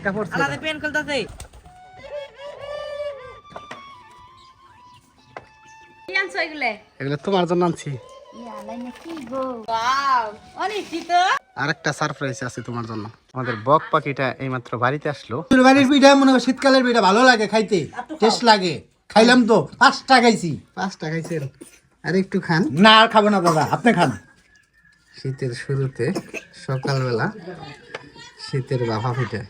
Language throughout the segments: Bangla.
একটা পড়ছে আলাদা পেন খুলতেছে। কি আনছো এগুলো? এগুলো তোমার জন্য আনছি। ওয়াও অনেক তো আরেকটা সারপ্রাইজ আছে তোমার জন্য। আমাদের বক পাখিটা এইমাত্র বাড়িতে আসলো। বাড়ির পিঠা মনে হয় শীতকালের পিঠা ভালো লাগে খাইতে। টেস্ট লাগে। খাইলাম তো পাঁচটা খাইছি। পাঁচটা খাইছেন আর একটু খান। না আর খাব না দাদা আপনি খান। শীতের শুরুতে সকালবেলা শীতের বাফা পিঠা।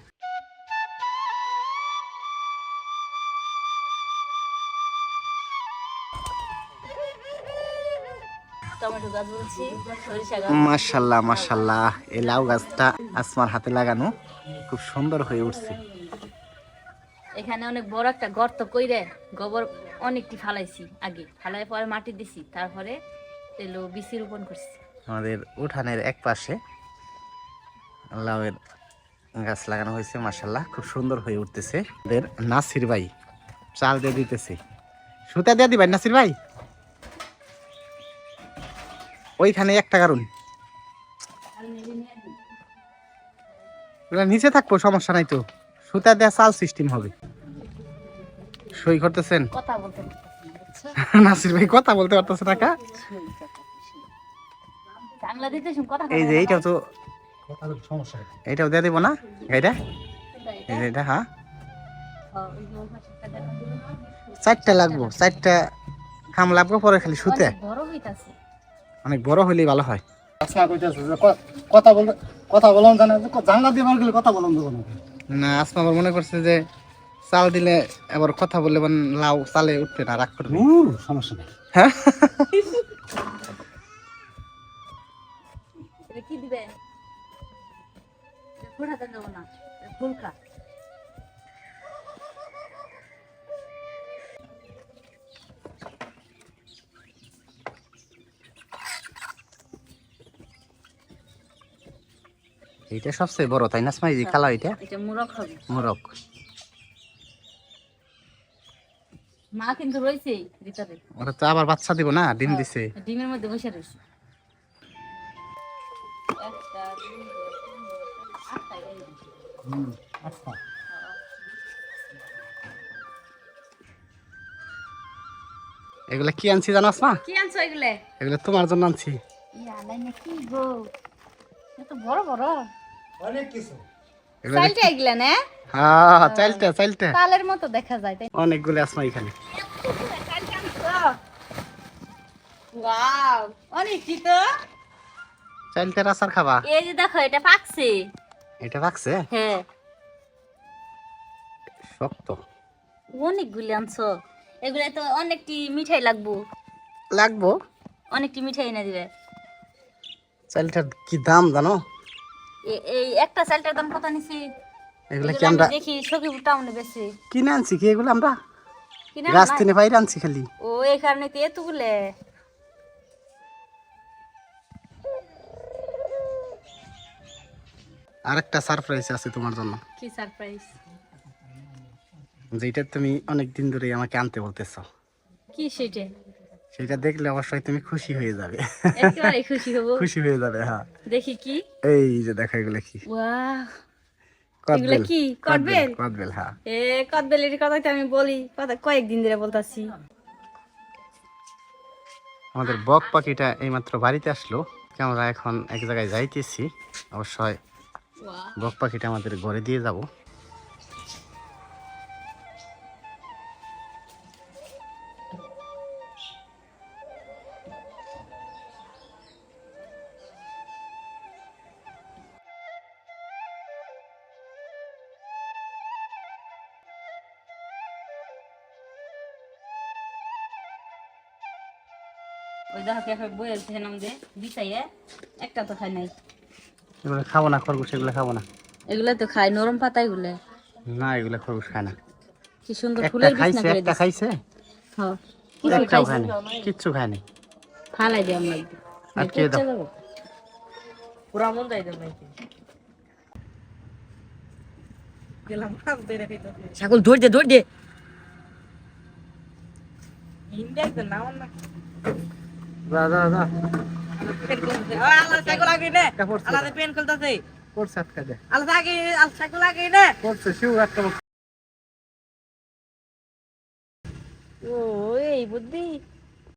টমেটো গাছ বলছি সরিষা গাছ। মাশাল্লাহ মাশাল্লাহ। এই লাউ গাছটা আসমার হাতে লাগানো খুব সুন্দর হয়ে উঠছে। এখানে অনেক বড় একটা গর্ত কইরে গোবর অনেকটি ফালাইছি আগে। ফালাই পরে মাটি দিছি তারপরে তেলো বিচি রোপণ করছি। আমাদের উঠানের এক পাশে লাউয়ের গাছ লাগানো হয়েছে মাশাল্লাহ। খুব সুন্দর হয়ে উঠতেছে। আমাদের নাসির ভাই চাল দিয়ে দিতেছে। সুতা দিয়ে দিবেন নাসির ভাই? ওইখানে একটা কারণ। নিচে থাকব সমস্যা নাই তো। সুতা দেওয়া চাল সিস্টেম হবে। সই করতেছেন? কথা নাসির ভাই কথা বলতে পারতেছে টাকা এই যে এইটাও তো। এইটাও দিয়ে দিব না? গাইটা এই যে এটা হ্যাঁ চারটা লাগবো চারটা খাম লাগবো পরে খালি সুতে। বড় হইতাছে। অনেক বড় হলেই ভালো হয়। ক- কথা বলতে কথা বললাম জানা যে জানলা দিয়ে গেলে কথা বললাম দেবো না আসমা আবার মনে করছে যে চাল দিলে আবার কথা বললে মানে লাউ চালে উঠবে না রাগ করবে। সমস্যা নেই। হ্যাঁ? কি দিবে? না ফুলকা এইটা সবচেয়ে বড় তাই না আসমা এই যে কালা এটা? এটা মুরক হবে। মোরক মা কিন্তু রয়েছে ভিতরে। ওরা তো আবার বাচ্চা দিব না ডিম দিছে। ডিমের মধ্যে বসে রয়েছে। একটা দুই, আটটা হুম, আচ্ছা এগুলা কি আনছি জানো আসমা কি আনছো এগুলো? এগুলা তোমার জন্য আনছি। ইয়ালাই না কি গো? এত বড় বড়। অনেক কিছু। চালটা এগুলা না? হ্যাঁ চালটা চালটা তালের মতো দেখা যায় তাই অনেকগুলো আসমা এখানে। ওয়াও অনেক তো? চালটার আচার খাবা? এই যে দেখো এটা পাকছে। এটা হ্যাঁ। শক্ত। অনেকগুলি আনছো। এগুলা তো অনেকটি মিঠাই লাগবো। লাগবো? অনেকটি মিঠাই এনে দিবে। চালটার কি দাম জানো? এই একটা চালটার দাম কত নিছি এগুলা কি আমরা দেখি টাউনে বেশি। কিনে আনছি কি এগুলো আমরা? কিনা গাছ থেকে বাইরে আনছি খালি। ও এই কারণে তো এতগুলে। আরেকটা সারপ্রাইজ আছে তোমার জন্য। কি সারপ্রাইজ যেটা তুমি অনেক দিন ধরে আমাকে আনতে বলতেছ। কি সেটা? সেটা দেখলে অবশ্যই তুমি খুশি হয়ে যাবে। একেবারে খুশি হব। খুশি হয়ে যাবে হ্যাঁ। দেখি কি? এই যে দেখো এগুলো কি? ওয়াও কদবেল। এগুলো কি? কদবেল? কদবেল হ্যাঁ। এ কদবেলের কথা তো আমি বলি। কথা কয়েকদিন ধরে বলতাছি। আমাদের বক পাখিটা এইমাত্র বাড়িতে আসলো। আমরা এখন এক জায়গায় যাইতেছি। অবশ্যই বক পাখিটা আমাদের ঘরে দিয়ে যাব। ওই দেখো কে বইয়ের নাম দে বিছাইয়ে একটা তো খাই নাই। এগুলো খাব না খরগোশ এগুলো খাব না। এগুলা তো খাই নরম পাতা এগুলা না এগুলো খরগোশ খায় না। কি সুন্দর ফুলের বিছনা করে একটা খাইছে? হ্যাঁ কিছু খাইছে? কিচ্ছু খায়নি। ফালাই দে আমরা আটকে দাও? পুরা মন যাই দেব নাকি? ধরে ছাগল দৌড় দে দৌড় দে। হিন্দি একজন না আমার না। যা যা যা। আলাদা সাইকেল আগে। আলাদা পেন খুলতেছে। করছে আটকা দে। আল থাকে আল শাক লাগে না। করছে শিউ আটকা ও এই বুদ্ধি।